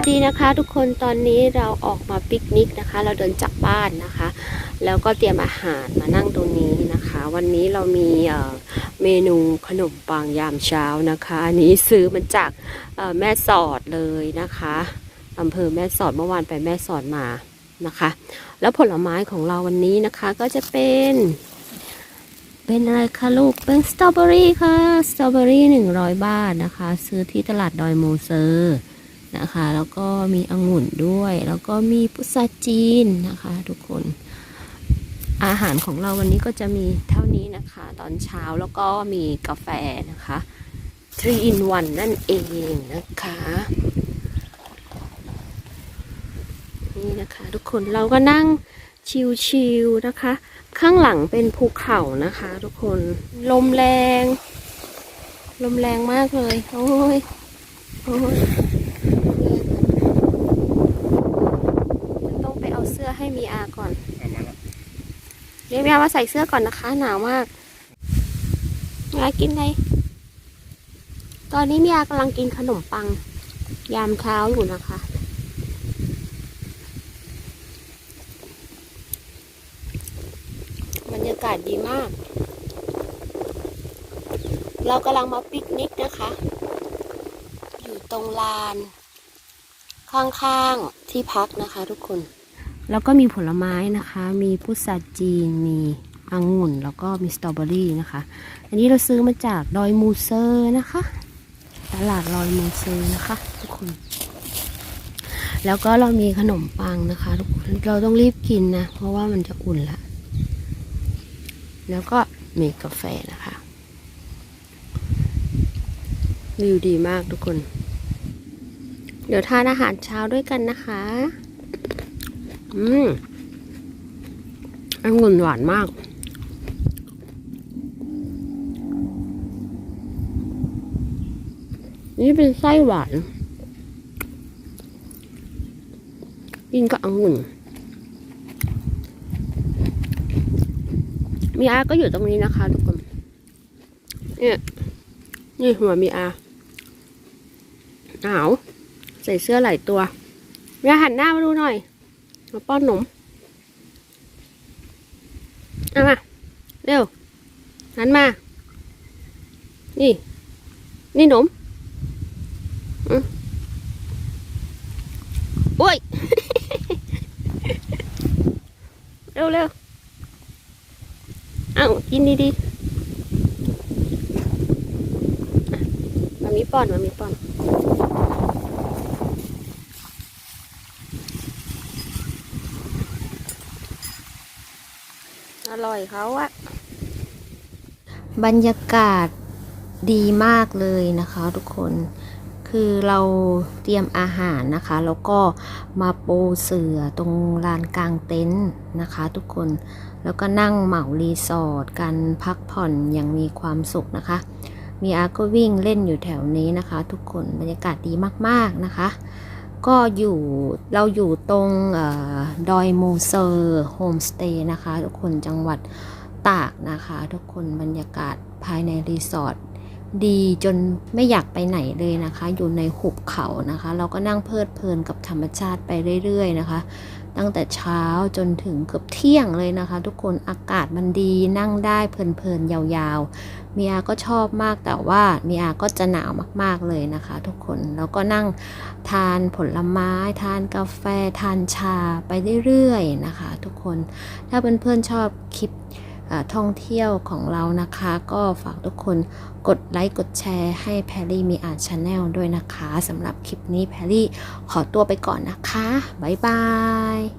วัสดีนะคะทุกคนตอนนี้เราออกมาปิกนิกนะคะ เราเดินจากบ้านนะคะ แล้วก็เตรียมอาหารมานั่งตรงนี้นะคะ วันนี้เรามีเมนูขนมปังยามเช้านะคะอันนี้ซื้อมาจากแม่สอดเลยนะคะอำเภอแม่สอดเมื่อวานไปแม่สอดมานะคะ แล้วผลไม้ของเราวันนี้นะคะก็จะเป็น เป็นอะไรคะลูกเป็นสตรอเบอรี่ค่ะสตรอเบอรี่หนึ่งร้อยบาทนะคะ ซื้อที่ตลาดดอยโมเซอร์ นะคะ แล้วก็มีองุ่นด้วย แล้วก็มีพุทราจีนนะคะ ทุกคน อาหารของเราวันนี้ก็จะมีเท่านี้นะคะ ตอนเช้าแล้วก็มีกาแฟนะคะ3 in 1 นั่นเองนะคะ นี่นะคะทุกคนเราก็นั่งชิลๆนะคะ ข้างหลังเป็นภูเขานะคะ ทุกคนลมแรง ลมแรงมากเลย โอ้ย โอ้ยต้องไปเอาเสื้อ ให้มีอาก่อนเอามาแล้วเรียกมีอามาใส่เสื้อก่อนนะคะ หนาวมากมีอากินอะไรตอนนี้มีอากำลังกินขนมปัง ยามเช้าอยู่นะคะ บรรยากาศดีมาก เรากำลังมาปิกนิกนะคะ อยู่ตรงลาน ข้างๆที่พักนะคะทุกคน แล้วก็มีผลไม้นะคะ มีพุทราจีน มีองุ่น แล้วก็มีสตรอเบอรี่นะคะ อันนี้เราซื้อมาจากดอยมูเซอร์นะคะ ตลาดดอยมูเซอร์นะคะ ทุกคน แล้วก็เรามีขนมปังนะคะทุกคนเราต้องรีบกินนะ เพราะว่ามันจะอุ่นละ แล้วก็มีกาแฟนะคะวิวดีมากทุกคน เดี๋ยวทานอาหารเช้าด้วยกันนะคะ อืมองุ่นหวานมาก นี่เป็นไส้หวาน กินกับองุ่น มีอาก็อยู่ตรงนี้นะคะทุกคน เนี่ย นี่หัวมีอาหนาว ใส่เสื้อหลายตัวมีอาหันหน้ามาดูหน่อย มาป้อนหนมเอามา เร็ว หันมา นี่ นี่หนมอืมโอ้ย เร็วเร็วเอากินดีๆอะมามีป้อนมามีป้อน อร่อยเขาอะบรรยากาศดีมากเลยนะคะทุกคนคือเราเตรียมอาหารนะคะ แล้วก็มาโปเสือตรงลานกลางเต็นท์นะคะ ทุกคนแล้วก็นั่งเหมารีสอร์ทกันพักผ่อนอย่างมีความสุขนะคะ มีอาก็วิ่งเล่นอยู่แถวนี้นะคะ ทุกคนบรรยากาศดีมากๆนะคะ ก็อยู่เราอยู่ตรงออดอยมูเซอร์โฮมสเตย์นะคะ ทุกคนจังหวัดตากนะคะ ทุกคนบรรยากาศภายในรีสอร์ทดีจนไม่อยากไปไหนเลยนะคะ อยู่ในหุบเขานะคะ เราก็นั่งเพลิดเพลินกับธรรมชาติไปเรื่อยๆนะคะ ตั้งแต่เช้าจนถึงเกือบเที่ยงเลยนะคะ ทุกคนอากาศมันดีนั่งได้เพลินๆยาวๆเมียก็ชอบมากแต่ว่าเมียก็จะหนาวมากๆเลยนะคะ ทุกคนแล้วก็นั่งทานผลไม้ ทานกาแฟ ทานชาไปเรื่อยๆนะคะ ทุกคนถ้าเพื่อนๆชอบคลิป ท่องเที่ยวของเรานะคะ ก็ฝากทุกคนกดไลค์กดแชร์ให้แพรรี่มีอาร์ชาแนลด้วยนะคะสำหรับคลิปนี้แพรรี่ขอตัวไปก่อนนะคะ บ๊ายบาย